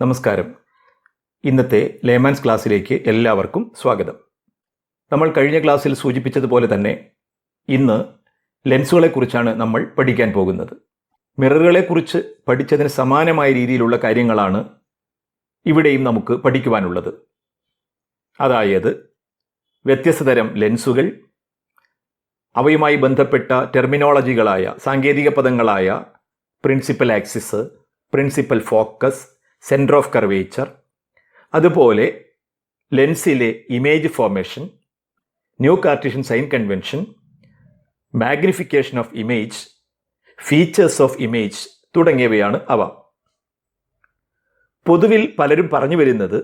നമസ്കാരം. ഇന്നത്തെ ലേമാൻസ് ക്ലാസ്സിലേക്ക് എല്ലാവർക്കും സ്വാഗതം. നമ്മൾ കഴിഞ്ഞ ക്ലാസ്സിൽ സൂചിപ്പിച്ചതുപോലെ തന്നെ ഇന്ന് ലെൻസുകളെക്കുറിച്ചാണ് നമ്മൾ പഠിക്കാൻ പോകുന്നത്. മിററുകളെക്കുറിച്ച് പഠിച്ചതിന് സമാനമായ രീതിയിലുള്ള കാര്യങ്ങളാണ് ഇവിടെയും നമുക്ക് പഠിക്കുവാനുള്ളത്. അതായത് വ്യത്യസ്ത തരം ലെൻസുകൾ അവയുമായി ബന്ധപ്പെട്ട ടെർമിനോളജികളായ സാങ്കേതിക പദങ്ങളായ principal axis principal focus centre of curvature അതുപോലെ ലെൻസിലെ image formation new Cartesian sign convention magnification of image features of image തുടങ്ങിയവയാണ് അവ. പൊതുവിൽ പലരും പറഞ്ഞു വരുന്നത്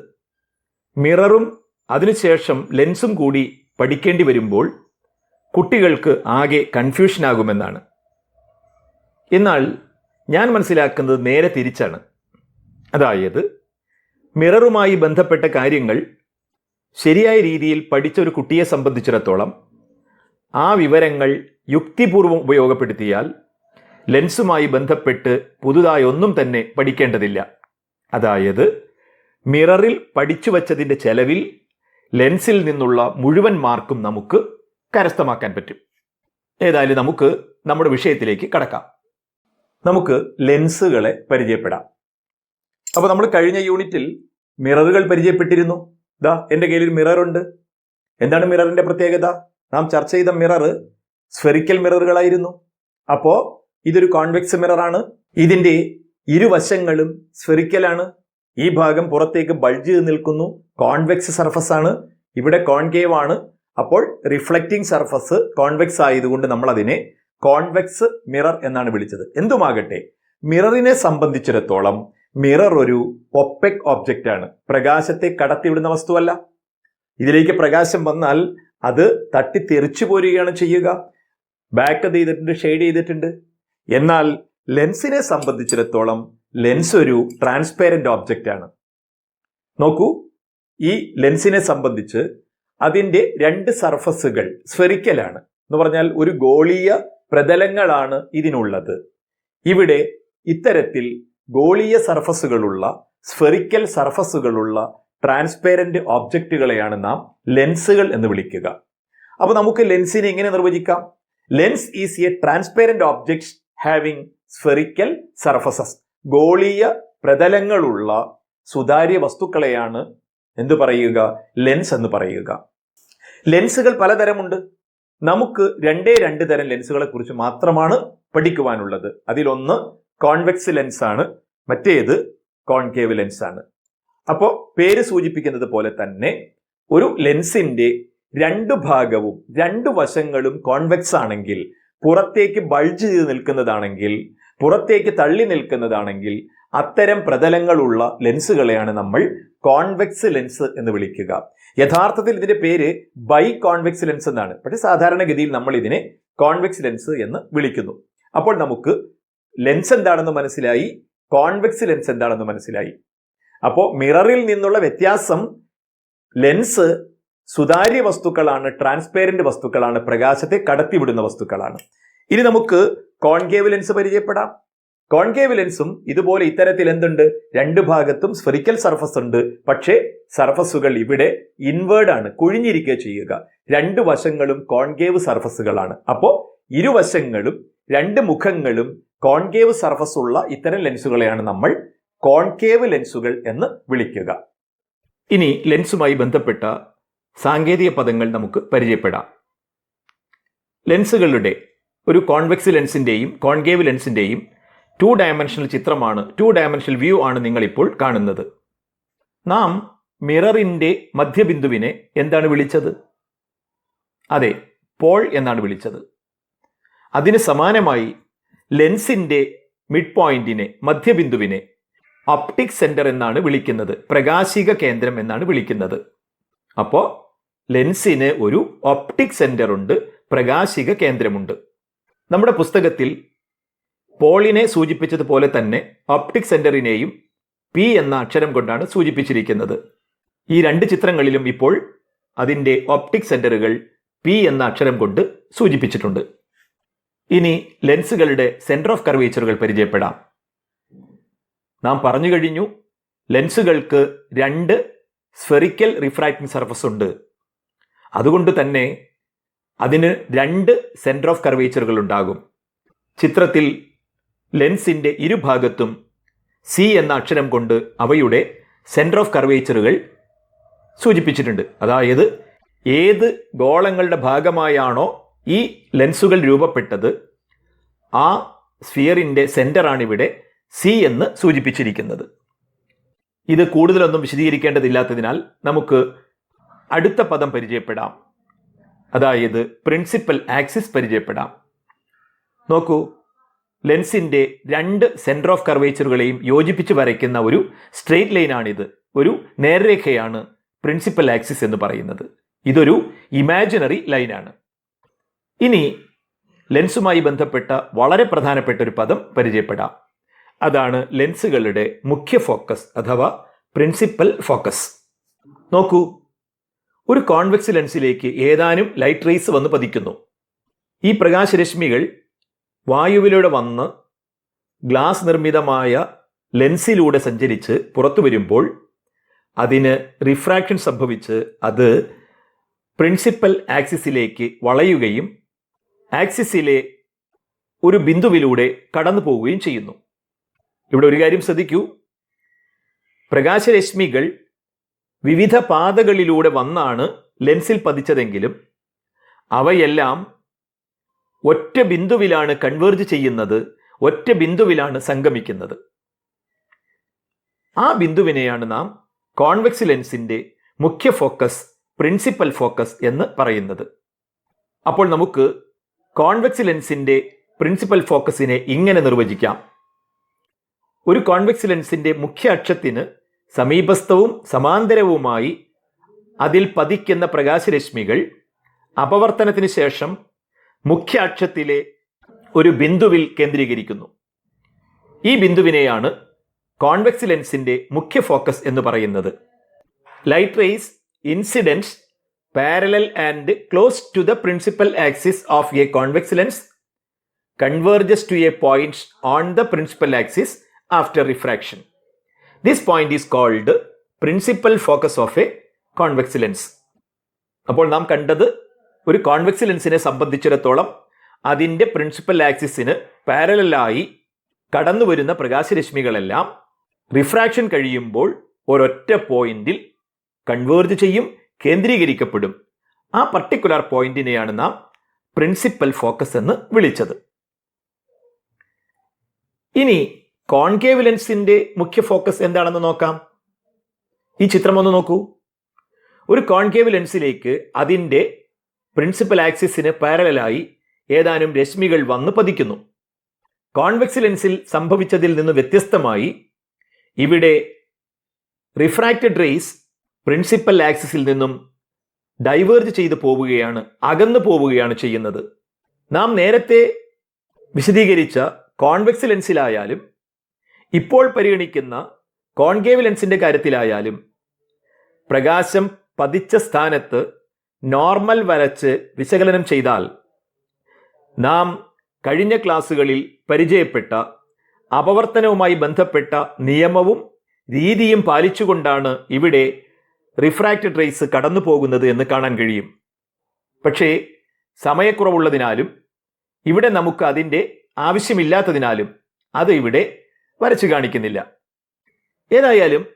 മിററും അതിനുശേഷം ലെൻസും കൂടി പഠിക്കേണ്ടി വരുമ്പോൾ കുട്ടികൾക്ക് ആകെ കൺഫ്യൂഷനാകുമെന്നാണ് എന്നാൽ ഞാൻ മനസ്സിലാക്കുന്നത് നേരെ തിരിച്ചാണ്. അതായത് മിററുമായി ബന്ധപ്പെട്ട കാര്യങ്ങൾ ശരിയായ രീതിയിൽ പഠിച്ച ഒരു കുട്ടിയെ സംബന്ധിച്ചിടത്തോളം ആ വിവരങ്ങൾ യുക്തിപൂർവം ഉപയോഗപ്പെടുത്തിയാൽ ലെൻസുമായി ബന്ധപ്പെട്ട് പുതുതായി ഒന്നും തന്നെ പഠിക്കേണ്ടതില്ല. അതായത് മിററിൽ പഠിച്ചു വച്ചതിന്റെ ചെലവിൽ ലെൻസിൽ നിന്നുള്ള മുഴുവൻ മാർക്കും നമുക്ക് കരസ്ഥമാക്കാൻ പറ്റും. ഏതായാലും നമുക്ക് നമ്മുടെ വിഷയത്തിലേക്ക് കടക്കാം. നമുക്ക് ലെൻസുകളെ പരിചയപ്പെടാം. അപ്പോൾ നമ്മൾ കഴിഞ്ഞ യൂണിറ്റിൽ മിററുകൾ പരിചയപ്പെട്ടിരുന്നു. ദാ എന്റെ കയ്യിൽ മിറർ ഉണ്ട് എന്താണ് മിററിന്റെ പ്രത്യേകത? നാം ചർച്ച ചെയ്ത മിറർ സ്ഫെറിക്കൽ മിററുകളായിരുന്നു. അപ്പോൾ ഇതൊരു കോൺവെക്സ് മിററാണ്. ഇതിന്റെ ഇരുവശങ്ങളും സ്ഫെറിക്കലാണ് ഈ ഭാഗം പുറത്തേക്ക് ബൾജ് നിൽക്കുന്നു. കോൺവെക്സ് സർഫസ് ആണ്. ഇവിടെ കോൺകേവ് ആണ്. അപ്പോൾ റിഫ്ലക്റ്റിംഗ് സർഫസ് കോൺവെക്സ് ആയതുകൊണ്ട് നമ്മൾ അതിനെ കോൺവെക്സ് മിറർ എന്നാണ് വിളിച്ചത്. എന്തുമാകട്ടെ മിററിനെ സംബന്ധിച്ചിടത്തോളം മിറർ ഒരു ഒപ്പെക് ഒബ്ജക്റ്റ് ആണ്. പ്രകാശത്തെ കടത്തിവിടുന്ന വസ്തുവല്ല. ഇതിലേക്ക് പ്രകാശം വന്നാൽ അത് തട്ടി തെറിച്ചു പോരുകയാണ് ചെയ്യുക. ബാക്ക് ചെയ്തിട്ടുണ്ട് ഷെയ്ഡ് ചെയ്തിട്ടുണ്ട്. എന്നാൽ ലെൻസിനെ സംബന്ധിച്ചിടത്തോളം ലെൻസ് ഒരു ട്രാൻസ്പെയറന്റ് ഓബ്ജക്റ്റ് ആണ്. നോക്കൂ ഈ ലെൻസിനെ സംബന്ധിച്ച് അതിന്റെ രണ്ട് സർഫസുകൾ സ്ഫെറിക്കലാണ് എന്ന് പറഞ്ഞാൽ ഒരു ഗോളീയ പ്രതലങ്ങളാണ് ഇതിനുള്ളത്. ഇവിടെ ഇത്തരത്തിൽ ഗോളീയ സർഫസുകളുള്ള സ്ഫെറിക്കൽ സർഫസുകളുള്ള ട്രാൻസ്പെയറന്റ് ഓബ്ജക്റ്റുകളെയാണ് നാം ലെൻസുകൾ എന്ന് വിളിക്കുക. അപ്പോൾ നമുക്ക് ലെൻസിനെ എങ്ങനെ നിർവചിക്കാം? Lens is a transparent object having spherical surfaces ഗോളീയ പ്രതലങ്ങളുള്ള സുതാര്യ വസ്തുക്കളെയാണ് എന്ത് പറയുക? ലെൻസ് എന്ന് പറയുക. ലെൻസുകൾ പലതരമുണ്ട്. നമുക്ക് രണ്ടേ രണ്ട് തരം ലെൻസുകളെ കുറിച്ച് മാത്രമാണ് പഠിക്കുവാനുള്ളത്. അതിലൊന്ന് കോൺവെക്സ് ലെൻസ് ആണ് മറ്റേത് കോൺകേവ് ലെൻസ് ആണ്. അപ്പോൾ പേര് സൂചിപ്പിക്കുന്നത് പോലെ തന്നെ ഒരു ലെൻസിന്റെ രണ്ടു ഭാഗവും രണ്ടു വശങ്ങളും കോൺവെക്സ് ആണെങ്കിൽ പുറത്തേക്ക് ബൾജ് ചെയ്ത് നിൽക്കുന്നതാണെങ്കിൽ പുറത്തേക്ക് തള്ളി നിൽക്കുന്നതാണെങ്കിൽ അത്തരം പ്രതലങ്ങളുള്ള ലെൻസുകളെയാണ് നമ്മൾ കോൺവെക്സ് ലെൻസ് എന്ന് വിളിക്കുക. യഥാർത്ഥത്തിൽ ഇതിന്റെ പേര് ബൈ കോൺവെക്സ് ലെൻസ് എന്നാണ്. പക്ഷേ സാധാരണഗതിയിൽ നമ്മൾ ഇതിനെ കോൺവെക്സ് ലെൻസ് എന്ന് വിളിക്കുന്നു. അപ്പോൾ നമുക്ക് ലെൻസ് എന്താണെന്ന് മനസ്സിലായി? കോൺവെക്സ് ലെൻസ് എന്താണെന്ന് മനസ്സിലായി. അപ്പോൾ മിററിൽ നിന്നുള്ള വ്യത്യാസം ലെൻസ് സുതാര്യ വസ്തുക്കളാണ് ട്രാൻസ്പെയറന്റ് വസ്തുക്കളാണ് പ്രകാശത്തെ കടത്തിവിടുന്ന വസ്തുക്കളാണ്. ഇനി നമുക്ക് കോൺകേവ് ലെൻസ് പരിചയപ്പെടാം. കോൺകേവ് ലെൻസും ഇതുപോലെ ഇത്തരത്തിൽ എന്തുണ്ട്? രണ്ട് ഭാഗത്തും സ്ഫെറിക്കൽ സർഫസ് ഉണ്ട്. പക്ഷേ സർഫസുകൾ ഇവിടെ ഇൻവേർഡ് ആണ് കുഴിഞ്ഞിരിക്കുക ചെയ്യുക. രണ്ട് വശങ്ങളും കോൺകേവ് സർഫസുകളാണ് അപ്പോൾ ഇരുവശങ്ങളും രണ്ട് മുഖങ്ങളും കോൺകേവ് സർഫസ് ഉള്ള ഇത്തരം ലെൻസുകളെയാണ് നമ്മൾ കോൺകേവ് ലെൻസുകൾ എന്ന് വിളിക്കുക. ഇനി ലെൻസുമായി ബന്ധപ്പെട്ട സാങ്കേതിക പദങ്ങൾ നമുക്ക് പരിചയപ്പെടാം. ലെൻസുകളുടെ ഒരു കോൺവെക്സ് ലെൻസിന്റെയും കോൺകേവ് ലെൻസിന്റെയും ടു ഡയമെൻഷണൽ ചിത്രമാണ് ടു ഡയമെൻഷണൽ വ്യൂ ആണ് നിങ്ങളിപ്പോൾ കാണുന്നത്. നാം മിററിന്റെ മധ്യബിന്ദുവിനെ എന്താണ് വിളിച്ചത്? അതെ പോൾ എന്നാണ് വിളിച്ചത്. അതിന് സമാനമായി ലെൻസിന്റെ മിഡ് പോയിന്റിനെ മധ്യബിന്ദുവിനെ ഒപ്റ്റിക് സെന്റർ എന്നാണ് വിളിക്കുന്നത് പ്രകാശിക കേന്ദ്രം എന്നാണ് വിളിക്കുന്നത്. അപ്പോ ലെൻസിന് ഒരു ഒപ്റ്റിക് സെന്റർ ഉണ്ട് പ്രകാശിക കേന്ദ്രമുണ്ട്. നമ്മുടെ പുസ്തകത്തിൽ പോളിനെ സൂചിപ്പിച്ചതുപോലെ തന്നെ ഒപ്റ്റിക് സെന്ററിനെയും പി എന്ന അക്ഷരം കൊണ്ടാണ് സൂചിപ്പിച്ചിരിക്കുന്നത്. ഈ രണ്ട് ചിത്രങ്ങളിലും ഇപ്പോൾ അതിന്റെ ഒപ്റ്റിക് സെന്ററുകൾ പി എന്ന അക്ഷരം കൊണ്ട് സൂചിപ്പിച്ചിട്ടുണ്ട്. ഇനി ലെൻസുകളുടെ സെന്റർ ഓഫ് കർവേച്ചറുകൾ പരിചയപ്പെടാം. നാം പറഞ്ഞു കഴിഞ്ഞു ലെൻസുകൾക്ക് രണ്ട് സ്ഫെറിക്കൽ റിഫ്രാക്റ്റിംഗ് സർഫസ് ഉണ്ട്. അതുകൊണ്ട് തന്നെ അതിന് രണ്ട് സെന്റർ ഓഫ് കർവേച്ചറുകൾ ഉണ്ടാകും. ചിത്രത്തിൽ ലെൻസിന്റെ ഇരുഭാഗത്തും സി എന്ന അക്ഷരം കൊണ്ട് അവയുടെ സെന്റർ ഓഫ് കർവേച്ചറുകൾ സൂചിപ്പിച്ചിട്ടുണ്ട്. അതായത് ഏത് ഗോളങ്ങളുടെ ഭാഗമായാണോ ഈ ലെൻസുകൾ രൂപപ്പെട്ടത് ആ സ്ഫിയറിന്റെ സെന്ററാണ് ഇവിടെ സി എന്ന് സൂചിപ്പിച്ചിരിക്കുന്നത്. ഇത് കൂടുതലൊന്നും വിശദീകരിക്കേണ്ടതില്ലാത്തതിനാൽ നമുക്ക് അടുത്ത പദം പരിചയപ്പെടാം. അതായത് പ്രിൻസിപ്പൽ ആക്സിസ് പരിചയപ്പെടാം. നോക്കൂ ലെൻസിന്റെ രണ്ട് സെന്റർ ഓഫ് കർവേച്ചറുകളെയും യോജിപ്പിച്ച് വരയ്ക്കുന്ന ഒരു സ്ട്രെയിറ്റ് ലൈനാണിത്. ഒരു നേർരേഖയാണ് പ്രിൻസിപ്പൽ ആക്സിസ് എന്ന് പറയുന്നത്. ഇതൊരു ഇമാജിനറി ലൈനാണ്. ഇനി ലെൻസുമായി ബന്ധപ്പെട്ട വളരെ പ്രധാനപ്പെട്ട ഒരു പദം പരിചയപ്പെടാം. അതാണ് ലെൻസുകളുടെ മുഖ്യ ഫോക്കസ് അഥവാ പ്രിൻസിപ്പൽ ഫോക്കസ്. നോക്കൂ ഒരു കോൺവെക്സ് ലെൻസിലേക്ക് ഏതാനും ലൈറ്റ് റേസ് വന്ന് പതിക്കുന്നു. ഈ പ്രകാശരശ്മികൾ വായുവിലൂടെ വന്ന് ഗ്ലാസ് നിർമ്മിതമായ ലെൻസിലൂടെ സഞ്ചരിച്ച് പുറത്തു വരുമ്പോൾ അതിന് റിഫ്രാക്ഷൻ സംഭവിച്ച് അത് പ്രിൻസിപ്പൽ ആക്സിസിലേക്ക് വളയുകയും ആക്സിസിലെ ഒരു ബിന്ദുവിലൂടെ കടന്നു പോവുകയും ചെയ്യുന്നു. ഇവിടെ ഒരു കാര്യം ശ്രദ്ധിക്കൂ. പ്രകാശരശ്മികൾ വിവിധ പാതകളിലൂടെ വന്നാണ് ലെൻസിൽ പതിച്ചതെങ്കിലും അവയെല്ലാം ഒറ്റ ബിന്ദുവിലാണ് കൺവേർജ് ചെയ്യുന്നത് ഒറ്റ ബിന്ദുവിലാണ് സംഗമിക്കുന്നത്. ആ ബിന്ദുവിനെയാണ് നാം കോൺവെക്സ് ലെൻസിന്റെ മുഖ്യ ഫോക്കസ് പ്രിൻസിപ്പൽ ഫോക്കസ് എന്ന് പറയുന്നത്. അപ്പോൾ നമുക്ക് കോൺവെക്സ് ലെൻസിന്റെ പ്രിൻസിപ്പൽ ഫോക്കസിനെ ഇങ്ങനെ നിർവചിക്കാം. ഒരു കോൺവെക്സ് ലെൻസിന്റെ മുഖ്യ അക്ഷത്തിന് സമീപസ്ഥവും സമാന്തരവുമായി അതിൽ പതിക്കുന്ന പ്രകാശരശ്മികൾ അപവർത്തനത്തിന് ശേഷം മുഖ്യ അക്ഷത്തിലെ ഒരു ബിന്ദുവിൽ കേന്ദ്രീകരിക്കുന്നു. ഈ ബിന്ദുവിനെയാണ് കോൺവെക്സ് ലെൻസിന്റെ മുഖ്യ ഫോക്കസ് എന്ന് പറയുന്നത്. Light rays incidence parallel and close to the principal axis of a convex lens converges to a point on the principal axis after refraction. This point is called principal focus of a convex lens. അപ്പോൾ നാം കണ്ടത് ഒരു convex ലെൻസിനെ സംബന്ധിച്ചിടത്തോളം അതിന്റെ principal ആക്സിസിന് പാരലായി കടന്നു വരുന്ന പ്രകാശരശ്മികളെല്ലാം refraction കഴിയുമ്പോൾ ഒരൊറ്റ പോയിന്റിൽ കൺവേർജ് ചെയ്യും കേന്ദ്രീകരിക്കപ്പെടും. ആ പർട്ടിക്കുലർ പോയിന്റിനെയാണ് നാം പ്രിൻസിപ്പൽ ഫോക്കസ് എന്ന് വിളിച്ചത്. ഇനി കോൺകേവ് ലെൻസിന്റെ മുഖ്യ ഫോക്കസ് എന്താണെന്ന് നോക്കാം. ഈ ചിത്രം ഒന്ന് നോക്കൂ. ഒരു കോൺകേവ് ലെൻസിലേക്ക് അതിന്റെ പ്രിൻസിപ്പൽ ആക്സിസിന് പാരലായി ഏതാനും രശ്മികൾ വന്ന് പതിക്കുന്നു. കോൺവെക്സ് ലെൻസിൽ സംഭവിച്ചതിൽ നിന്ന് വ്യത്യസ്തമായി ഇവിടെ റിഫ്രാക്റ്റഡ് റേസ് പ്രിൻസിപ്പൽ ആക്സിസിൽ നിന്നും ഡൈവേർജ് ചെയ്തു പോവുകയാണ് അകന്നു പോവുകയാണ് ചെയ്യുന്നത്. നാം നേരത്തെ വിശദീകരിച്ച കോൺവെക്സ് ലെൻസിലായാലും ഇപ്പോൾ പരിഗണിക്കുന്ന കോൺകേവ് ലെൻസിന്റെ കാര്യത്തിലായാലും പ്രകാശം പതിച്ച സ്ഥാനത്ത് നോർമൽ വരച്ച് വിശകലനം ചെയ്താൽ നാം കഴിഞ്ഞ ക്ലാസ്സുകളിൽ പരിചയപ്പെട്ട അപവർത്തനവുമായി ബന്ധപ്പെട്ട നിയമവും രീതിയും പാലിച്ചുകൊണ്ടാണ് ഇവിടെ റിഫ്രാക്റ്റഡ് റേസ് കടന്നു പോകുന്നത് എന്ന് കാണാൻ കഴിയും. പക്ഷേ സമയക്കുറവുള്ളതിനാലും ഇവിടെ നമുക്ക് അതിന്റെ ആവശ്യമില്ലാത്തതിനാലും അത് ഇവിടെ വരച്ചു കാണിക്കുന്നില്ല. ഏതായാലും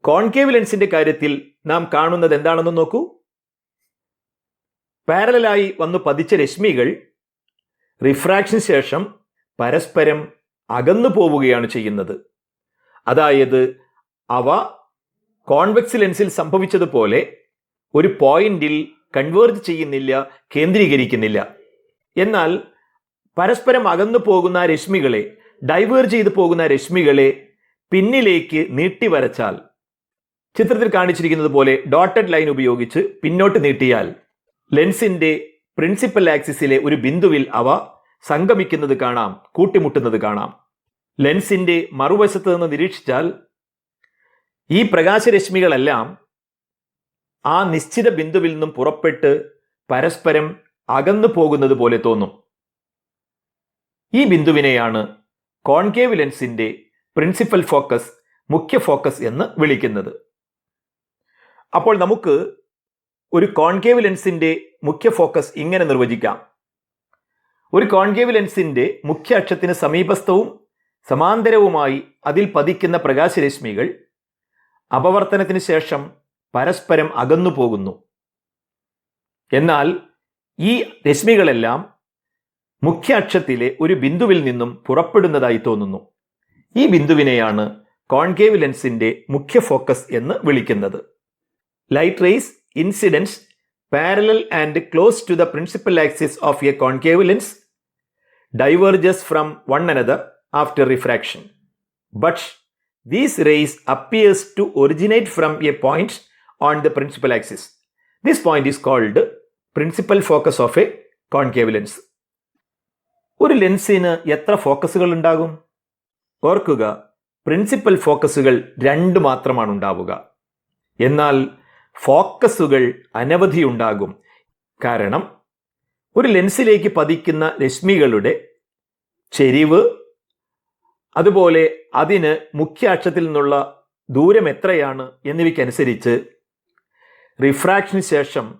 കോൺകേവ് ലെൻസിന്റെ കാര്യത്തിൽ നാം കാണുന്നത് എന്താണെന്ന് നോക്കൂ. പാരലായി വന്നു പതിച്ച രശ്മികൾ റിഫ്രാക്ഷന് ശേഷം പരസ്പരം അകന്നു പോവുകയാണ് ചെയ്യുന്നത്. അതായത് അവ കോൺവെക്സ് ലെൻസിൽ സംഭവിച്ചതുപോലെ ഒരു പോയിന്റിൽ കൺവേർജ് ചെയ്യുന്നില്ല കേന്ദ്രീകരിക്കുന്നില്ല. എന്നാൽ പരസ്പരം അകന്നു പോകുന്ന രശ്മികളെ ഡൈവേർജ് ചെയ്തു പോകുന്ന രശ്മികളെ പിന്നിലേക്ക് നീട്ടി വരച്ചാൽ ചിത്രത്തിൽ കാണിച്ചിരിക്കുന്നത് പോലെ ഡോട്ടഡ് ലൈൻ ഉപയോഗിച്ച് പിന്നോട്ട് നീട്ടിയാൽ ലെൻസിന്റെ പ്രിൻസിപ്പൽ ആക്സിസിലെ ഒരു ബിന്ദുവിൽ അവ സംഗമിക്കുന്നത് കാണാം കൂട്ടിമുട്ടുന്നത് കാണാം. ലെൻസിന്റെ മറുവശത്ത് നിന്ന് നിരീക്ഷിച്ചാൽ ഈ പ്രകാശരശ്മികളെല്ലാം ആ നിശ്ചിത ബിന്ദുവിൽ നിന്നും പുറപ്പെട്ട് പരസ്പരം അകന്നു പോകുന്നത് പോലെ തോന്നും. ഈ ബിന്ദുവിനെയാണ് കോൺകേവ് ലെൻസിന്റെ പ്രിൻസിപ്പൽ ഫോക്കസ് മുഖ്യ ഫോക്കസ് എന്ന് വിളിക്കുന്നത്. അപ്പോൾ നമുക്ക് ഒരു കോൺകേവ് ലെൻസിന്റെ മുഖ്യ ഫോക്കസ് ഇങ്ങനെ നിർവചിക്കാം. ഒരു കോൺകേവ് ലെൻസിന്റെ മുഖ്യ അക്ഷത്തിന് സമീപസ്ഥവും സമാന്തരവുമായി അതിൽ പതിക്കുന്ന പ്രകാശരശ്മികൾ അപവർത്തനത്തിന് ശേഷം പരസ്പരം അകന്നു പോകുന്നു. എന്നാൽ ഈ രശ്മികളെല്ലാം മുഖ്യ അക്ഷത്തിലെ ഒരു ബിന്ദുവിൽ നിന്നും പുറപ്പെടുന്നതായി തോന്നുന്നു. ഈ ബിന്ദുവിനെയാണ് കോൺകേവ് ലെൻസിന്റെ മുഖ്യ ഫോക്കസ് എന്ന് വിളിക്കുന്നത്. Light rays incidence parallel and close to the principal axis of a concave lens diverges from one another after refraction. But these rays appears to originate from a point on the principal axis. This point is called principal focus of a concave lens. ഒരു ലെൻസിന് എത്ര ഫോക്കസുകൾ ഉണ്ടാകും ഓർക്കുക principal ഫോക്കസുകൾ രണ്ട് മാത്രമാണ് ഉണ്ടാവുക എന്നാൽ ഫോക്കസുകൾ അനവധി ഉണ്ടാകും കാരണം ഒരു ലെൻസിലേക്ക് പതിക്കുന്ന രശ്മികളുടെ ചെരിവ് അതുപോലെ അതിന് മുഖ്യ അക്ഷത്തിൽ നിന്നുള്ള ദൂരം എത്രയാണ് എന്നിവയ്ക്കനുസരിച്ച് റിഫ്രാക്ഷന് ശേഷം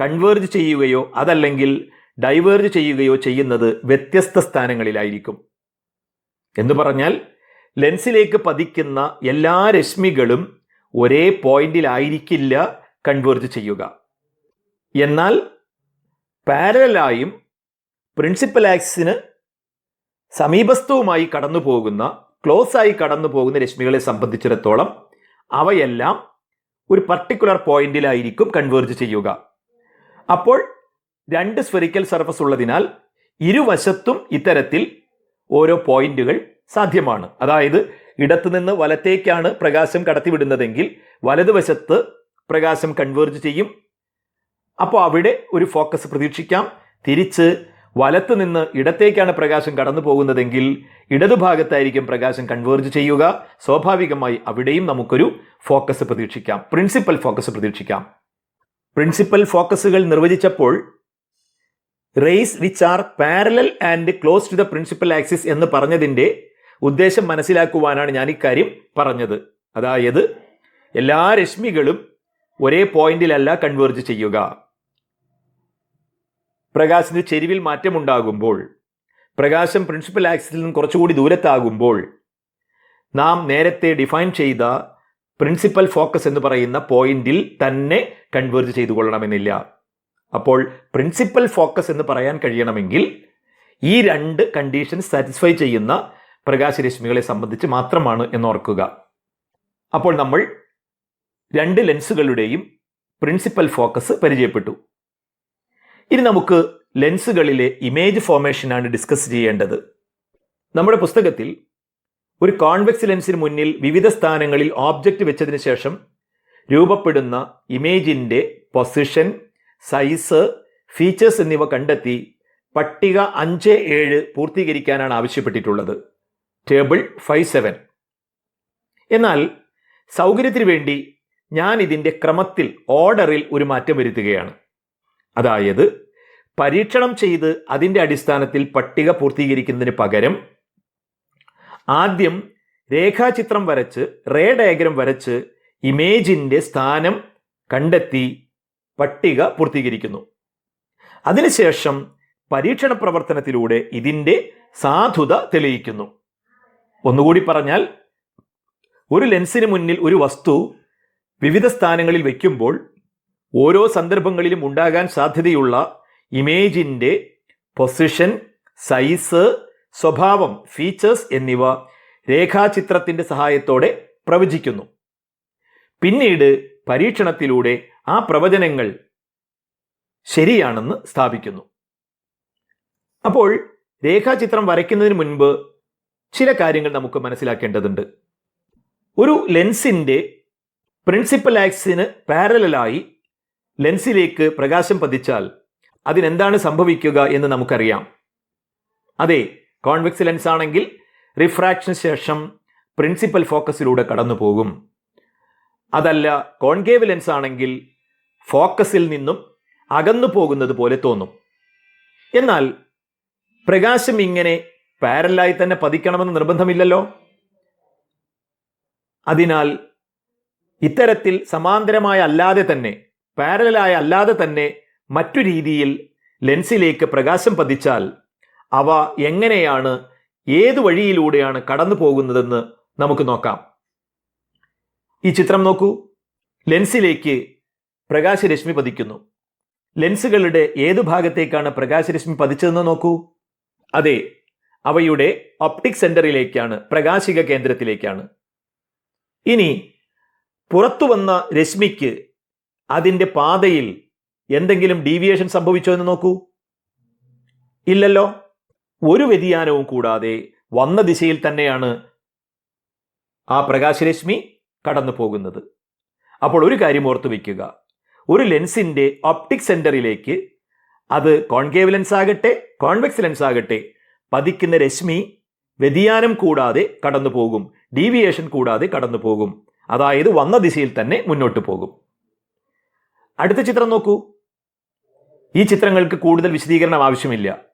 കൺവേർജ് ചെയ്യുകയോ അതല്ലെങ്കിൽ ഡൈവേർജ് ചെയ്യുകയോ ചെയ്യുന്നത് വ്യത്യസ്ത സ്ഥാനങ്ങളിലായിരിക്കും. എന്ന് പറഞ്ഞാൽ ലെൻസിലേക്ക് പതിക്കുന്ന എല്ലാ രശ്മികളും ഒരേ പോയിന്റിലായിരിക്കില്ല കൺവേർജ് ചെയ്യുക. എന്നാൽ പാരലായും പ്രിൻസിപ്പൽ ആക്സിന് സമീപസ്ഥവുമായി കടന്നു പോകുന്ന ക്ലോസ് ആയി കടന്നു പോകുന്ന രശ്മികളെ സംബന്ധിച്ചിടത്തോളം അവയെല്ലാം ഒരു പർട്ടിക്കുലർ പോയിന്റിലായിരിക്കും കൺവേർജ് ചെയ്യുക. അപ്പോൾ രണ്ട് സ്ഫെറിക്കൽ സർഫസ് ഉള്ളതിനാൽ ഇരുവശത്തും ഇത്തരത്തിൽ ഓരോ പോയിന്റുകൾ സാധ്യമാണ്. അതായത് ഇടത്തുനിന്ന് വലത്തേക്കാണ് പ്രകാശം കടത്തിവിടുന്നതെങ്കിൽ വലതുവശത്ത് പ്രകാശം കൺവേർജ് ചെയ്യും. അപ്പോൾ അവിടെ ഒരു ഫോക്കസ് പ്രതീക്ഷിക്കാം. തിരിച്ച് വലത്ത് നിന്ന് ഇടത്തേക്കാണ് പ്രകാശം കടന്നു പോകുന്നതെങ്കിൽ ഇടതുഭാഗത്തായിരിക്കും പ്രകാശം കൺവേർജ് ചെയ്യുക. സ്വാഭാവികമായി അവിടെയും നമുക്കൊരു ഫോക്കസ് പ്രതീക്ഷിക്കാം. പ്രിൻസിപ്പൽ ഫോക്കസ് പ്രതീക്ഷിക്കാം. പ്രിൻസിപ്പൽ ഫോക്കസുകൾ നിർവചിച്ചപ്പോൾ rays which are parallel and close to the principal axis എന്ന് പറഞ്ഞതിന്റെ ഉദ്ദേശം മനസ്സിലാക്കുവാനാണ് ഞാൻ ഇക്കാര്യം പറഞ്ഞത്. അതായത് എല്ലാ രശ്മികളും ഒരേ പോയിന്റിലല്ല കൺവേർജ് ചെയ്യുക. പ്രകാശത്തിന് ചെരിവിൽ മാറ്റമുണ്ടാകുമ്പോൾ പ്രകാശം പ്രിൻസിപ്പൽ ആക്സിസിൽ നിന്ന് കുറച്ചുകൂടി ദൂരത്താകുമ്പോൾ നാം നേരത്തെ ഡിഫൈൻ ചെയ്ത പ്രിൻസിപ്പൽ ഫോക്കസ് എന്ന് പറയുന്ന പോയിന്റിൽ തന്നെ കൺവേർജ് ചെയ്തു കൊള്ളണമെന്നില്ല അപ്പോൾ പ്രിൻസിപ്പൽ ഫോക്കസ് എന്ന് പറയാൻ കഴിയണമെങ്കിൽ ഈ രണ്ട് കണ്ടീഷൻ സാറ്റിസ്ഫൈ ചെയ്യുന്ന പ്രകാശരശ്മികളെ സംബന്ധിച്ച് മാത്രമാണ് എന്നോർക്കുക. അപ്പോൾ നമ്മൾ രണ്ട് ലെൻസുകളുടെയും പ്രിൻസിപ്പൽ ഫോക്കസ് പരിചയപ്പെട്ടു. ഇനി നമുക്ക് ലെൻസുകളിലെ ഇമേജ് ഫോർമേഷനാണ് ഡിസ്കസ് ചെയ്യേണ്ടത്. നമ്മുടെ പുസ്തകത്തിൽ ഒരു കോൺവെക്സ് ലെൻസിന് മുന്നിൽ വിവിധ സ്ഥാനങ്ങളിൽ ഓബ്ജക്റ്റ് വെച്ചതിന് ശേഷം രൂപപ്പെടുന്ന ഇമേജിന്റെ പൊസിഷൻ സൈസ് ഫീച്ചേഴ്സ് എന്നിവ കണ്ടെത്തി പട്ടിക അഞ്ച് ഏഴ് പൂർത്തീകരിക്കാനാണ് ആവശ്യപ്പെട്ടിട്ടുള്ളത്. ടേബിൾ ഫൈവ് സെവൻ എന്നാൽ സൗകര്യത്തിന് വേണ്ടി ഞാൻ ഇതിന്റെ ക്രമത്തിൽ ഓർഡറിൽ ഒരു മാറ്റം വരുത്തുകയാണ്. അതായത് പരീക്ഷണം ചെയ്ത് അതിന്റെ അടിസ്ഥാനത്തിൽ പട്ടിക പൂർത്തീകരിക്കുന്നതിന് പകരം ആദ്യം രേഖാചിത്രം വരച്ച് റേ ഡയഗ്രം വരച്ച് ഇമേജിന്റെ സ്ഥാനം കണ്ടെത്തി പട്ടിക പൂർത്തീകരിക്കുന്നു. അതിനുശേഷം പരീക്ഷണ പ്രവർത്തനത്തിലൂടെ ഇതിന്റെ സാധുത തെളിയിക്കുന്നു. ഒന്നുകൂടി പറഞ്ഞാൽ ഒരു ലെൻസിന് മുന്നിൽ ഒരു വസ്തു വിവിധ സ്ഥാനങ്ങളിൽ വയ്ക്കുമ്പോൾ ഓരോ സന്ദർഭങ്ങളിലും ഉണ്ടാകാൻ സാധ്യതയുള്ള ഇമേജിന്റെ പൊസിഷൻ സൈസ് സ്വഭാവം ഫീച്ചേഴ്സ് എന്നിവ രേഖാചിത്രത്തിന്റെ സഹായത്തോടെ പ്രവചിക്കുന്നു. പിന്നീട് പരീക്ഷണത്തിലൂടെ ആ പ്രവചനങ്ങൾ ശരിയാണെന്ന് സ്ഥാപിക്കുന്നു. അപ്പോൾ രേഖാചിത്രം വരയ്ക്കുന്നതിന് മുൻപ് ചില കാര്യങ്ങൾ നമുക്ക് മനസ്സിലാക്കേണ്ടതുണ്ട്. ഒരു ലെൻസിന്റെ പ്രിൻസിപ്പൽ ആക്സിന് പാരലായി ലെൻസിലേക്ക് പ്രകാശം പതിച്ചാൽ അതിനെന്താണ് സംഭവിക്കുക എന്ന് നമുക്കറിയാം. അതെ കോൺവെക്സ് ലെൻസ് ആണെങ്കിൽ റിഫ്രാക്ഷന് ശേഷം പ്രിൻസിപ്പൽ ഫോക്കസിലൂടെ കടന്നു പോകും അതല്ല കോൺകേവ് ലെൻസ് ആണെങ്കിൽ ഫോക്കസിൽ നിന്നും അകന്നു പോകുന്നത് പോലെ തോന്നും. എന്നാൽ പ്രകാശം ഇങ്ങനെ പാരലായി തന്നെ പതിക്കണമെന്ന് നിർബന്ധമില്ലല്ലോ. അതിനാൽ ഇത്തരത്തിൽ സമാന്തരമായ അല്ലാതെ തന്നെ പാരലായ അല്ലാതെ തന്നെ മറ്റു രീതിയിൽ ലെൻസിലേക്ക് പ്രകാശം പതിച്ചാൽ അവ എങ്ങനെയാണ് ഏത് വഴിയിലൂടെയാണ് കടന്നു പോകുന്നതെന്ന് നമുക്ക് നോക്കാം. ഈ ചിത്രം നോക്കൂ. ലെൻസിലേക്ക് പ്രകാശരശ്മി പതിക്കുന്നു. ലെൻസുകളുടെ ഏത് ഭാഗത്തേക്കാണ് പ്രകാശരശ്മി പതിച്ചതെന്ന് നോക്കൂ. അതെ അവയുടെ ഒപ്റ്റിക് സെന്ററിലേക്കാണ് പ്രകാശിക കേന്ദ്രത്തിലേക്കാണ്. ഇനി പുറത്തു വന്ന രശ്മിക്ക് അതിന്റെ പാതയിൽ എന്തെങ്കിലും ഡീവിയേഷൻ സംഭവിച്ചോ എന്ന് നോക്കൂ. ഇല്ലല്ലോ. ഒരു വ്യതിയാനവും കൂടാതെ വന്ന ദിശയിൽ തന്നെയാണ് ആ പ്രകാശരശ്മി കടന്നു പോകുന്നത്. അപ്പോൾ ഒരു കാര്യം ഓർത്തു വയ്ക്കുക ഒരു ലെൻസിന്റെ ഓപ്റ്റിക് സെന്ററിലേക്ക് അത് കോൺകേവ് ലെൻസ് ആകട്ടെ കോൺവെക്സ് ലെൻസ് ആകട്ടെ പതിക്കുന്ന രശ്മി വ്യതിയാനം കൂടാതെ കടന്നു പോകും ഡീവിയേഷൻ കൂടാതെ കടന്നു പോകും. അതായത് വന്ന ദിശയിൽ തന്നെ മുന്നോട്ട് പോകും. അടുത്ത ചിത്രം നോക്കൂ. ഈ ചിത്രങ്ങൾക്ക് കൂടുതൽ വിശദീകരണം ആവശ്യമില്ല.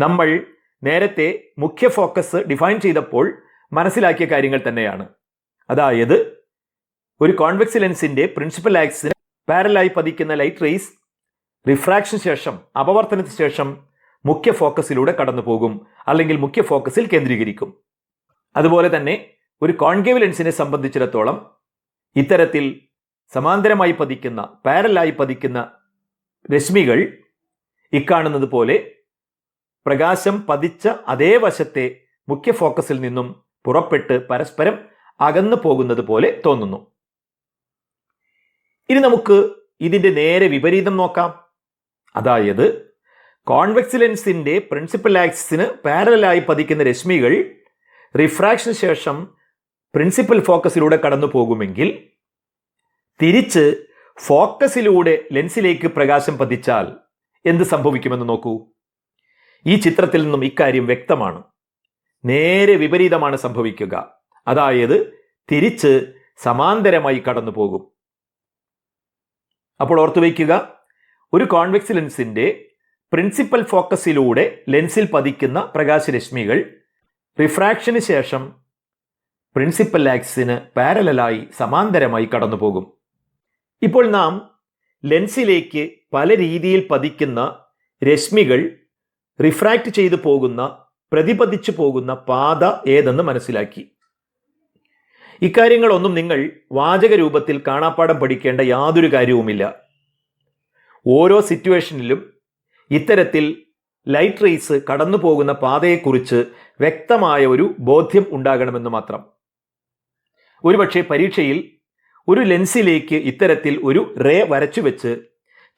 നമ്മൾ നേരത്തെ മുഖ്യ ഫോക്കസ് ഡിഫൈൻ ചെയ്തപ്പോൾ മനസ്സിലാക്കിയ കാര്യങ്ങൾ തന്നെയാണ്. അതായത് ഒരു കോൺവെക്സ് ലെൻസിന്റെ പ്രിൻസിപ്പൽ ആക്സിന് പാരലായി പതിക്കുന്ന ലൈറ്റ് റേസ് റിഫ്രാക്ഷൻ ശേഷം അപവർത്തനത്തിന് ശേഷം മുഖ്യ ഫോക്കസിലൂടെ കടന്നു പോകും അല്ലെങ്കിൽ മുഖ്യ ഫോക്കസിൽ കേന്ദ്രീകരിക്കും. അതുപോലെ തന്നെ ഒരു കോൺകേവ് ലെൻസിനെ സംബന്ധിച്ചിടത്തോളം ഇത്തരത്തിൽ സമാന്തരമായി പതിക്കുന്ന പാരലായി പതിക്കുന്ന രശ്മികൾ ഇക്കാണുന്നത് പോലെ പ്രകാശം പതിച്ച അതേ വശത്തെ മുഖ്യ ഫോക്കസിൽ നിന്നും പുറപ്പെട്ട് പരസ്പരം അകന്നു പോകുന്നത് പോലെ തോന്നുന്നു. ഇനി നമുക്ക് ഇതിന്റെ നേരെ വിപരീതം നോക്കാം. അതായത് കോൺവെക്സ് ലെൻസിന്റെ പ്രിൻസിപ്പൽ ആക്സിന് പാരലായി പതിക്കുന്ന രശ്മികൾ റിഫ്രാക്ഷന് ശേഷം പ്രിൻസിപ്പൽ ഫോക്കസിലൂടെ കടന്നു പോകുമെങ്കിൽ തിരിച്ച് ഫോക്കസിലൂടെ ലെൻസിലേക്ക് പ്രകാശം പതിച്ചാൽ എന്ത് സംഭവിക്കുമെന്ന് നോക്കൂ. ഈ ചിത്രത്തിൽ നിന്നും ഇക്കാര്യം വ്യക്തമാണ്. നേരെ വിപരീതമാണ് സംഭവിക്കുക. അതായത് തിരിച്ച് സമാന്തരമായി കടന്നു പോകും അപ്പോൾ ഓർത്തു വയ്ക്കുക ഒരു കോൺവെക്സ് ലെൻസിന്റെ പ്രിൻസിപ്പൽ ഫോക്കസിലൂടെ ലെൻസിൽ പതിക്കുന്ന പ്രകാശരശ്മികൾ റിഫ്രാക്ഷന് ശേഷം പ്രിൻസിപ്പൽ ആക്സിന് പാരലലായി സമാന്തരമായി കടന്നു പോകും ഇപ്പോൾ നാം ലെൻസിലേക്ക് പല രീതിയിൽ പതിക്കുന്ന രശ്മികൾ റിഫ്രാക്ട് ചെയ്തു പോകുന്ന പ്രതിപതിച്ചു പോകുന്ന പാത ഏതെന്ന് മനസ്സിലാക്കി. ഇക്കാര്യങ്ങളൊന്നും നിങ്ങൾ വാചക രൂപത്തിൽ കാണാപ്പാടം പഠിക്കേണ്ട യാതൊരു കാര്യവുമില്ല. ഓരോ സിറ്റുവേഷനിലും ഇത്തരത്തിൽ ലൈറ്റ് റേസ് കടന്നു പോകുന്ന പാതയെക്കുറിച്ച് വ്യക്തമായ ഒരു ബോധ്യം ഉണ്ടാകണമെന്ന് മാത്രം. ഒരുപക്ഷെ പരീക്ഷയിൽ ഒരു ലെൻസിലേക്ക് ഇത്തരത്തിൽ ഒരു റേ വരച്ചു വെച്ച്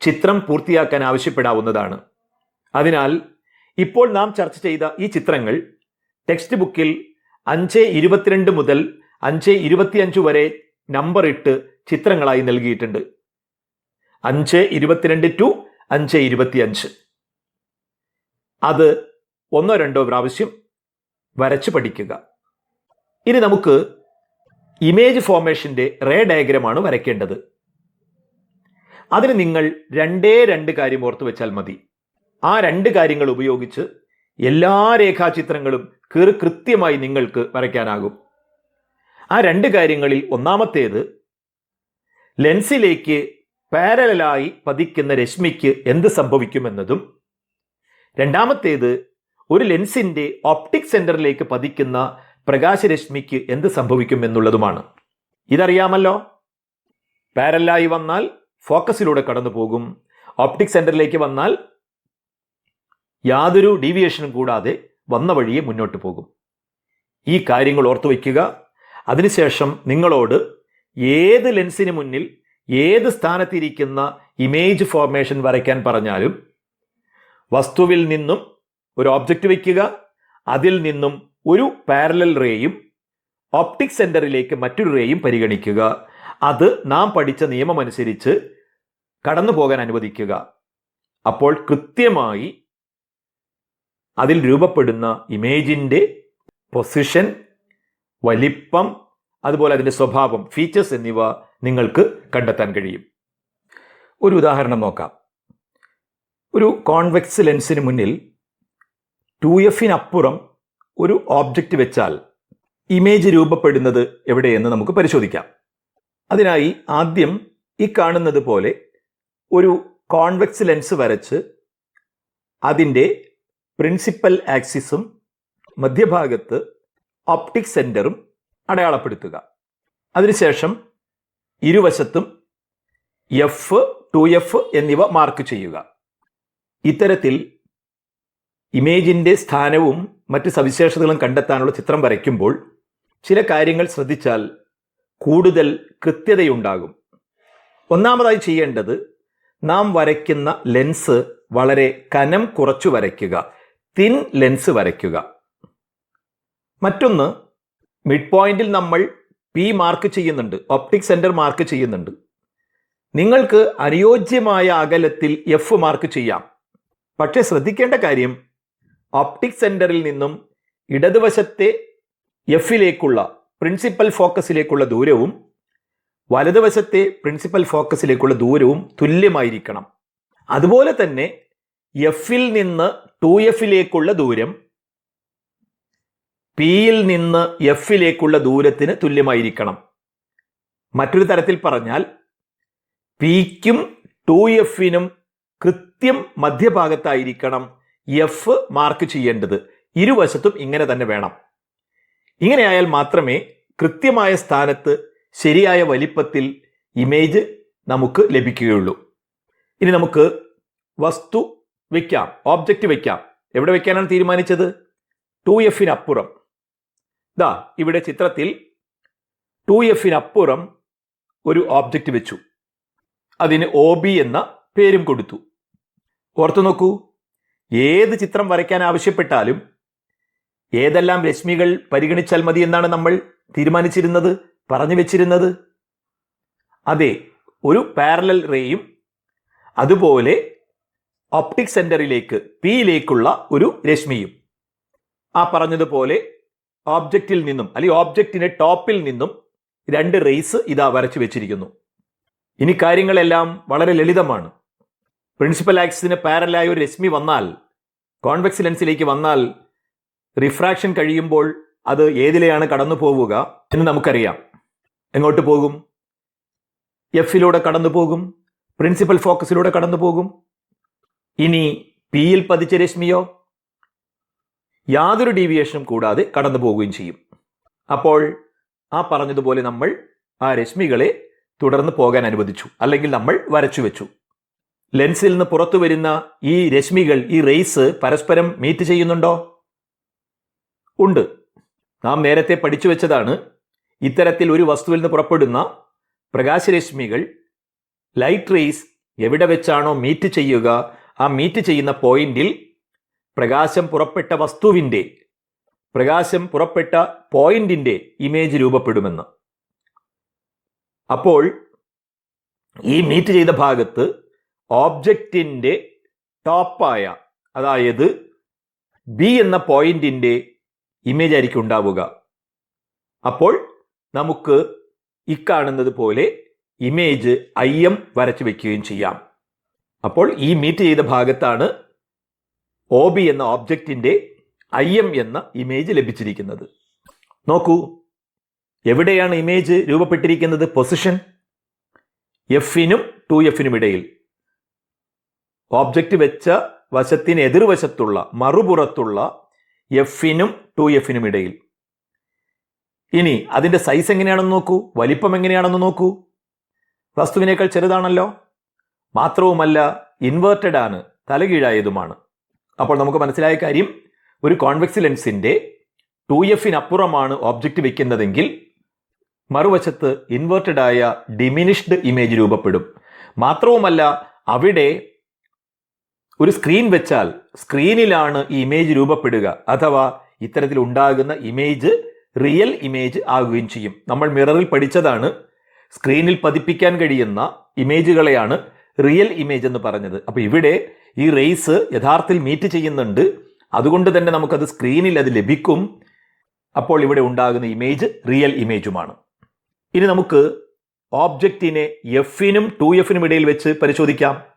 ചിത്രം പൂർത്തിയാക്കാൻ ആവശ്യപ്പെടാവുന്നതാണ്. അതിനാൽ ഇപ്പോൾ നാം ചർച്ച ചെയ്ത ഈ ചിത്രങ്ങൾ ടെക്സ്റ്റ് ബുക്കിൽ അഞ്ച് ഇരുപത്തിരണ്ട് മുതൽ അഞ്ച് ഇരുപത്തിയഞ്ച് വരെ നമ്പർ ഇട്ട് ചിത്രങ്ങളായി നൽകിയിട്ടുണ്ട്. അഞ്ച് ഇരുപത്തിരണ്ട് ടു അഞ്ച് ഇരുപത്തിയഞ്ച്. അത് ഒന്നോ രണ്ടോ പ്രാവശ്യം വരച്ചു പഠിക്കുക. ഇനി നമുക്ക് ഇമേജ് ഫോർമേഷന്റെ റേ ഡയഗ്രമാണ് വരയ്ക്കേണ്ടത്. അതിന് നിങ്ങൾ രണ്ടേ രണ്ട് കാര്യം ഓർത്തു വെച്ചാൽ മതി. ആ രണ്ട് കാര്യങ്ങൾ ഉപയോഗിച്ച് എല്ലാ രേഖാചിത്രങ്ങളും കീറി കൃത്യമായി നിങ്ങൾക്ക് വരയ്ക്കാനാകും. ആ രണ്ട് കാര്യങ്ങളിൽ ഒന്നാമത്തേത് ലെൻസിലേക്ക് പാരലായി പതിക്കുന്ന രശ്മിക്ക് എന്ത് സംഭവിക്കുമെന്നതും രണ്ടാമത്തേത് ഒരു ലെൻസിന്റെ ഓപ്റ്റിക് സെന്ററിലേക്ക് പതിക്കുന്ന പ്രകാശരശ്മിക്ക് എന്ത് സംഭവിക്കും എന്നുള്ളതുമാണ്. ഇതറിയാമല്ലോ? പാരലായി വന്നാൽ ഫോക്കസിലൂടെ കടന്നു പോകും. ഓപ്റ്റിക് സെന്ററിലേക്ക് വന്നാൽ യാതൊരു ഡീവിയേഷനും കൂടാതെ വന്ന വഴിയെ മുന്നോട്ട് പോകും. ഈ കാര്യങ്ങൾ ഓർത്തു വയ്ക്കുക. അതിനുശേഷം നിങ്ങളോട് ഏത് ലെൻസിന് മുന്നിൽ ഏത് സ്ഥാനത്തിരിക്കുന്ന ഇമേജ് ഫോർമേഷൻ വരയ്ക്കാൻ പറഞ്ഞാലും വസ്തുവിൽ നിന്നും ഒരു ഓബ്ജക്റ്റ് വയ്ക്കുക അതിൽ നിന്നും ഒരു പാരലൽ റേയും ഓപ്റ്റിക് സെന്ററിലേക്ക് മറ്റൊരു റേയും പരിഗണിക്കുക. അത് നാം പഠിച്ച നിയമമനുസരിച്ച് കടന്നു പോകാൻ അനുവദിക്കുക. അപ്പോൾ കൃത്യമായി അതിൽ രൂപപ്പെടുന്ന ഇമേജിന്റെ പൊസിഷൻ വലിപ്പം അതുപോലെ അതിന്റെ സ്വഭാവം ഫീച്ചേഴ്സ് എന്നിവ നിങ്ങൾക്ക് കണ്ടെത്താൻ കഴിയും. ഒരു ഉദാഹരണം നോക്കാം. ഒരു കോൺവെക്സ് ലെൻസിന് മുന്നിൽ ടു എഫിനപ്പുറം ഒരു ഓബ്ജക്റ്റ് വെച്ചാൽ ഇമേജ് രൂപപ്പെടുന്നത് എവിടെയെന്ന് നമുക്ക് പരിശോധിക്കാം. അതിനായി ആദ്യം ഈ കാണുന്നത് പോലെ ഒരു കോൺവെക്സ് ലെൻസ് വരച്ച് അതിന്റെ പ്രിൻസിപ്പൽ ആക്സിസും മധ്യഭാഗത്ത് ഓപ്റ്റിക് സെന്ററും അടയാളപ്പെടുത്തുക. അതിനുശേഷം ഇരുവശത്തും എഫ് ടു എഫ് എന്നിവ മാർക്ക് ചെയ്യുക. ഇത്തരത്തിൽ ഇമേജിന്റെ സ്ഥാനവും മറ്റ് സവിശേഷതകളും കണ്ടെത്താനുള്ള ചിത്രം വരയ്ക്കുമ്പോൾ ചില കാര്യങ്ങൾ ശ്രദ്ധിച്ചാൽ കൂടുതൽ കൃത്യതയുണ്ടാകും. ഒന്നാമതായി ചെയ്യേണ്ടത് നാം വരയ്ക്കുന്ന ലെൻസ് വളരെ കനം കുറച്ചു വരയ്ക്കുക തിൻ ലെൻസ് വരയ്ക്കുക. മറ്റൊന്ന് മിഡ് പോയിന്റിൽ നമ്മൾ പി മാർക്ക് ചെയ്യുന്നുണ്ട് ഒപ്റ്റിക് സെന്റർ മാർക്ക് ചെയ്യുന്നുണ്ട്. നിങ്ങൾക്ക് അനുയോജ്യമായ അകലത്തിൽ എഫ് മാർക്ക് ചെയ്യാം. പക്ഷേ ശ്രദ്ധിക്കേണ്ട കാര്യം ഒപ്റ്റിക് സെന്ററിൽ നിന്നും ഇടതുവശത്തെ എഫിലേക്കുള്ള പ്രിൻസിപ്പൽ ഫോക്കസിലേക്കുള്ള ദൂരവും വലതുവശത്തെ പ്രിൻസിപ്പൽ ഫോക്കസിലേക്കുള്ള ദൂരവും തുല്യമായിരിക്കണം. അതുപോലെ തന്നെ എഫിൽ നിന്ന് ടു എഫിലേക്കുള്ള ദൂരം പിയിൽ നിന്ന് എഫിലേക്കുള്ള ദൂരത്തിന് തുല്യമായിരിക്കണം. മറ്റൊരു തരത്തിൽ പറഞ്ഞാൽ പിക്കും ടു എഫിനും കൃത്യം മധ്യഭാഗത്തായിരിക്കണം. എഫ് മാർക്ക് ചെയ്യേണ്ടത് ഇരുവശത്തും ഇങ്ങനെ തന്നെ വേണം. ഇങ്ങനെയായാൽ മാത്രമേ കൃത്യമായ സ്ഥാനത്ത് ശരിയായ വലിപ്പത്തിൽ ഇമേജ് നമുക്ക് ലഭിക്കുകയുള്ളൂ. ഇനി നമുക്ക് വസ്തു വയ്ക്കാം ഓബ്ജക്റ്റ് വയ്ക്കാം എവിടെ വയ്ക്കാനാണ് തീരുമാനിച്ചത്? ടു എഫിനപ്പുറം ദാ ഇവിടെ ചിത്രത്തിൽ ടു എഫിനപ്പുറം ഒരു ഓബ്ജക്റ്റ് വെച്ചു. അതിന് ഒ ബി എന്ന പേരും കൊടുത്തു. ഓർത്തു നോക്കൂ. ഏത് ചിത്രം വരയ്ക്കാൻ ആവശ്യപ്പെട്ടാലും ഏതെല്ലാം രശ്മികൾ പരിഗണിച്ചാൽ മതി എന്നാണ് നമ്മൾ തീരുമാനിച്ചിരുന്നത് പറഞ്ഞു വെച്ചിരുന്നത്. അതെ ഒരു പാരലൽ റേയും അതുപോലെ ഒപ്റ്റിക് സെന്ററിലേക്ക് പിയിലേക്കുള്ള ഒരു രശ്മിയും. ആ പറഞ്ഞതുപോലെ ഓബ്ജക്റ്റിൽ നിന്നും അല്ലെങ്കിൽ ഓബ്ജക്റ്റിന്റെ ടോപ്പിൽ നിന്നും രണ്ട് റേസ് ഇതാ വരച്ചു വെച്ചിരിക്കുന്നു. ഇനി കാര്യങ്ങളെല്ലാം വളരെ ലളിതമാണ്. പ്രിൻസിപ്പൽ ആക്സിന് പാരലായ ഒരു രശ്മി വന്നാൽ കോൺവെക്സ് ലെൻസിലേക്ക് വന്നാൽ റിഫ്രാക്ഷൻ കഴിയുമ്പോൾ അത് ഏതിലെയാണ് കടന്നു പോവുക എന്ന് നമുക്കറിയാം. എങ്ങോട്ട് പോകും? എഫിലൂടെ കടന്നു പോകും? പ്രിൻസിപ്പൽ ഫോക്കസിലൂടെ കടന്നു പോകും? ഇനി പിയിൽ പതിച്ച രശ്മിയോ? യാതൊരു ഡീവിയേഷനും കൂടാതെ കടന്നു പോവുകയും ചെയ്യും. അപ്പോൾ ആ പറഞ്ഞതുപോലെ നമ്മൾ ആ രശ്മികളെ തുടർന്ന് പോകാൻ അനുവദിച്ചു. അല്ലെങ്കിൽ നമ്മൾ വരച്ചു വെച്ചു. ലെൻസിൽ നിന്ന് പുറത്തു വരുന്ന ഈ രശ്മികൾ ഈ റേസ് പരസ്പരം മീറ്റ് ചെയ്യുന്നുണ്ടോ? ഉണ്ട്. നാം നേരത്തെ പഠിച്ചു വെച്ചതാണ്. ഇത്തരത്തിൽ ഒരു വസ്തുവിൽ നിന്ന് പുറപ്പെടുന്ന പ്രകാശരശ്മികൾ ലൈറ്റ് റേസ് എവിടെ വെച്ചാണോ മീറ്റ് ചെയ്യുക ആ മീറ്റ് ചെയ്യുന്ന പോയിന്റിൽ പ്രകാശം പുറപ്പെട്ട വസ്തുവിന്റെ പ്രകാശം പുറപ്പെട്ട പോയിന്റിന്റെ ഇമേജ് രൂപപ്പെടുമെന്ന്. അപ്പോൾ ഈ മീറ്റ് ചെയ്ത ഭാഗത്ത് ഓബ്ജക്റ്റിന്റെ ടോപ്പായ അതായത് ബി എന്ന പോയിന്റിന്റെ ഇമേജ് ആയിരിക്കും ഉണ്ടാവുക. അപ്പോൾ നമുക്ക് ഇക്കാണുന്നത് പോലെ ഇമേജ് ഐ എം വരച്ചു വെക്കുകയും ചെയ്യാം. അപ്പോൾ ഈ മീറ്റ് ചെയ്ത ഭാഗത്താണ് ഒ ബി എന്ന ഓബ്ജക്റ്റിന്റെ ഐ എം എന്ന ഇമേജ് ലഭിച്ചിരിക്കുന്നത്. നോക്കൂ. എവിടെയാണ് ഇമേജ് രൂപപ്പെട്ടിരിക്കുന്നത്? പൊസിഷൻ എഫിനും ടു എഫിനും ഇടയിൽ. ഓബ്ജക്റ്റ് വെച്ച വശത്തിന് എതിർവശത്തുള്ള മറുപുറത്തുള്ള എഫിനും ടു എഫിനും ഇടയിൽ. ഇനി അതിന്റെ സൈസ് എങ്ങനെയാണെന്ന് നോക്കൂ വലിപ്പം എങ്ങനെയാണെന്ന് നോക്കൂ. വസ്തുവിനേക്കാൾ ചെറുതാണല്ലോ. മാത്രവുമല്ല ഇൻവേർട്ടഡ് ആണ് തലകീഴായതുമാണ്. അപ്പോൾ നമുക്ക് മനസ്സിലായ കാര്യം ഒരു കോൺവെക്സ് ലെൻസിന്റെ ടു എഫിനപ്പുറമാണ് ഓബ്ജക്റ്റ് വെക്കുന്നതെങ്കിൽ മറുവശത്ത് ആയ ഡിമിനിഷ്ഡ് ഇമേജ് രൂപപ്പെടും. മാത്രവുമല്ല അവിടെ ഒരു സ്ക്രീൻ വെച്ചാൽ സ്ക്രീനിലാണ് ഈ ഇമേജ് രൂപപ്പെടുക. അഥവാ ഇത്തരത്തിൽ ഉണ്ടാകുന്ന ഇമേജ് റിയൽ ഇമേജ് ആകുകയും ചെയ്യും. നമ്മൾ മിററിൽ പഠിച്ചതാണ് സ്ക്രീനിൽ പതിപ്പിക്കാൻ കഴിയുന്ന ഇമേജുകളെയാണ് റിയൽ ഇമേജ് എന്ന് പറഞ്ഞത്. അപ്പോൾ ഇവിടെ ഈ റേസ് യഥാർത്ഥത്തിൽ മീറ്റ് ചെയ്യുന്നുണ്ട്. അതുകൊണ്ട് തന്നെ നമുക്കത് സ്ക്രീനിൽ അത് ലഭിക്കും. അപ്പോൾ ഇവിടെ ഉണ്ടാകുന്ന ഇമേജ് റിയൽ ഇമേജുമാണ് ഇനി നമുക്ക് ഓബ്ജക്റ്റിനെ എഫിനും ടു എഫിനും ഇടയിൽ വെച്ച് പരിശോധിക്കാം.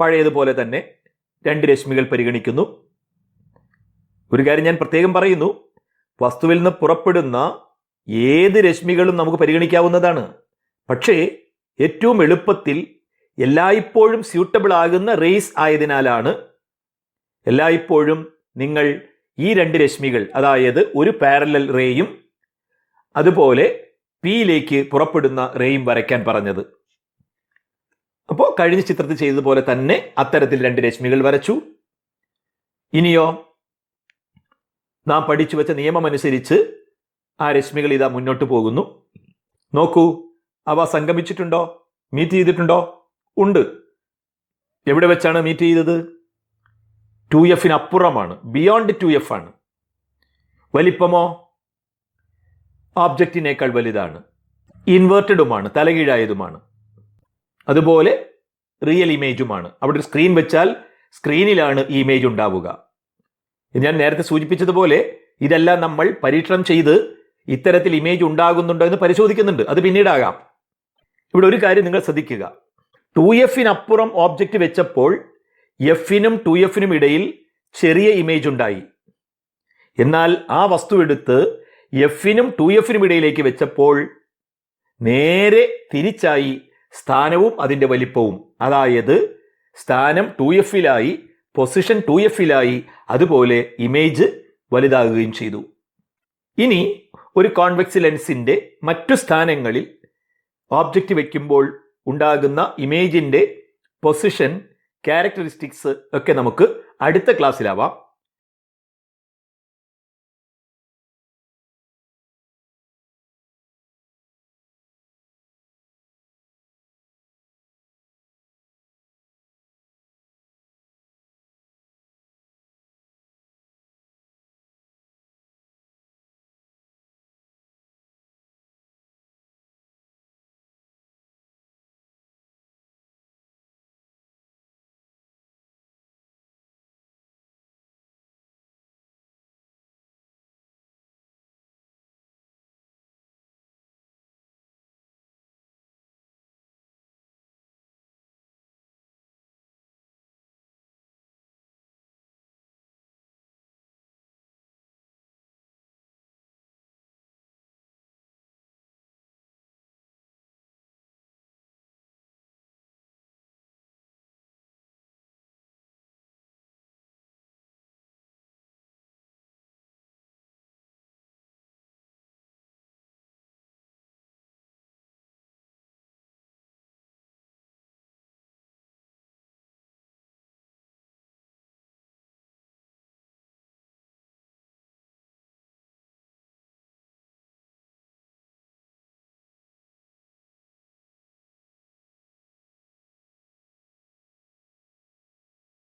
പഴയതുപോലെ തന്നെ രണ്ട് രശ്മികൾ പരിഗണിക്കുന്നു. ഒരു കാര്യം ഞാൻ പ്രത്യേകം പറയുന്നു. വസ്തുവിൽ നിന്ന് പുറപ്പെടുന്ന ഏത് രശ്മികളും നമുക്ക് പരിഗണിക്കാവുന്നതാണ്. പക്ഷേ ഏറ്റവും എളുപ്പത്തിൽ എല്ലായ്പ്പോഴും സ്യൂട്ടബിൾ ആകുന്ന റേസ് ആയതിനാലാണ് എല്ലായ്പ്പോഴും നിങ്ങൾ ഈ രണ്ട് രശ്മികൾ അതായത് ഒരു പാരലൽ റേയും അതുപോലെ പിയിലേക്ക് പുറപ്പെടുന്ന റേയും വരയ്ക്കാൻ പറഞ്ഞത്. അപ്പോൾ കഴിഞ്ഞ ചിത്രത്തിൽ ചെയ്തതുപോലെ തന്നെ അത്തരത്തിൽ രണ്ട് രശ്മികൾ വരച്ചു. ഇനിയോ നാം പഠിച്ചു വെച്ച നിയമമനുസരിച്ച് ആ രശ്മികൾ ഇതാ മുന്നോട്ട് പോകുന്നു. നോക്കൂ അവ സംഗമിച്ചിട്ടുണ്ടോ? മീറ്റ് ചെയ്തിട്ടുണ്ടോ? ഉണ്ട്. എവിടെ വെച്ചാണ് മീറ്റ് ചെയ്തത്? ടു എഫിന് അപ്പുറമാണ് ബിയോണ്ട് ടു എഫ് ആണ് വലിപ്പമോ ഓബ്ജക്റ്റിനേക്കാൾ വലുതാണ്. ഇൻവേർട്ടഡുമാണ് തലകീഴായതുമാണ്. അതുപോലെ റിയൽ ഇമേജുമാണ് അവിടെ ഒരു സ്ക്രീൻ വെച്ചാൽ സ്ക്രീനിലാണ് ഈ ഇമേജ് ഉണ്ടാവുക. ഞാൻ നേരത്തെ സൂചിപ്പിച്ചതുപോലെ ഇതെല്ലാം നമ്മൾ പരീക്ഷണം ചെയ്ത് ഇത്തരത്തിൽ ഇമേജ് ഉണ്ടാകുന്നുണ്ടോ എന്ന് പരിശോധിക്കുന്നുണ്ട്. അത് പിന്നീടാകാം. ഇവിടെ ഒരു കാര്യം നിങ്ങൾ ശ്രദ്ധിക്കുക. ടു എഫിനപ്പുറം ഓബ്ജക്റ്റ് വെച്ചപ്പോൾ എഫിനും ടു എഫിനും ഇടയിൽ ചെറിയ ഇമേജ് ഉണ്ടായി. എന്നാൽ ആ വസ്തു എടുത്ത് എഫിനും ടു എഫിനും ഇടയിലേക്ക് വെച്ചപ്പോൾ നേരെ തിരിച്ചായി സ്ഥാനവും അതിന്റെ വലിപ്പവും. അതായത് സ്ഥാനം ടു എഫിലായി പൊസിഷൻ ടു എഫിലായി അതുപോലെ ഇമേജ് വലുതാകുകയും ചെയ്തു. ഇനി ഒരു കോൺവെക്സ് ലെൻസിന്റെ മറ്റു സ്ഥാനങ്ങളിൽ ഓബ്ജക്റ്റ് വയ്ക്കുമ്പോൾ ഉണ്ടാകുന്ന ഇമേജിന്റെ പൊസിഷൻ ക്യാരക്ടറിസ്റ്റിക്സ് ഒക്കെ നമുക്ക് അടുത്ത ക്ലാസ്സിലാവാം